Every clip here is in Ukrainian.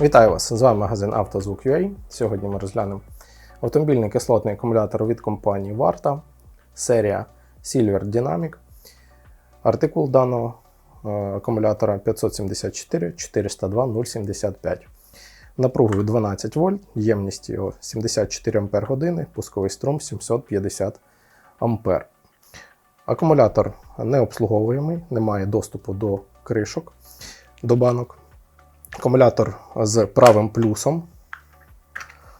Вітаю вас! З вами магазин «Автозвук.UA». Сьогодні ми розглянемо автомобільний кислотний акумулятор від компанії Varta, серія Silver Dynamic. Артикул даного е, акумулятора 574 402 075. Напругою 12 вольт, ємність його 74 Ампер години, пусковий струм 750 Ампер. Акумулятор не обслуговуємий, немає доступу до кришок, до банок. Акумулятор з правим плюсом.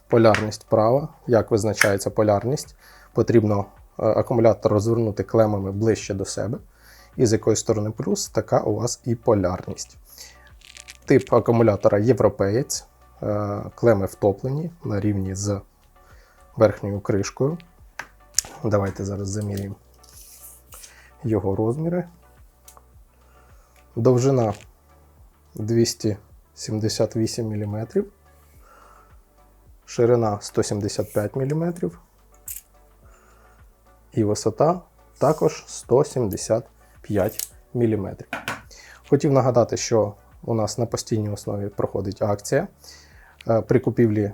Полярність права. Як визначається полярність? Потрібно е, акумулятор розвернути клемами ближче до себе. І з якої сторони плюс, така у вас і полярність. Тип акумулятора європеєць. Е, Клеми втоплені на рівні з верхньою кришкою. Давайте зараз замірюємо його розміри. Довжина 278 мм, ширина 175 мм і висота також 175 мм. Хотів нагадати, що у нас на постійній основі проходить акція. Е, При купівлі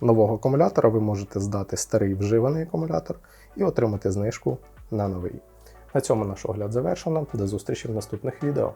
нового акумулятора ви можете здати старий вживаний акумулятор і отримати знижку на новий. На цьому наш огляд завершено. До зустрічі в наступних відео.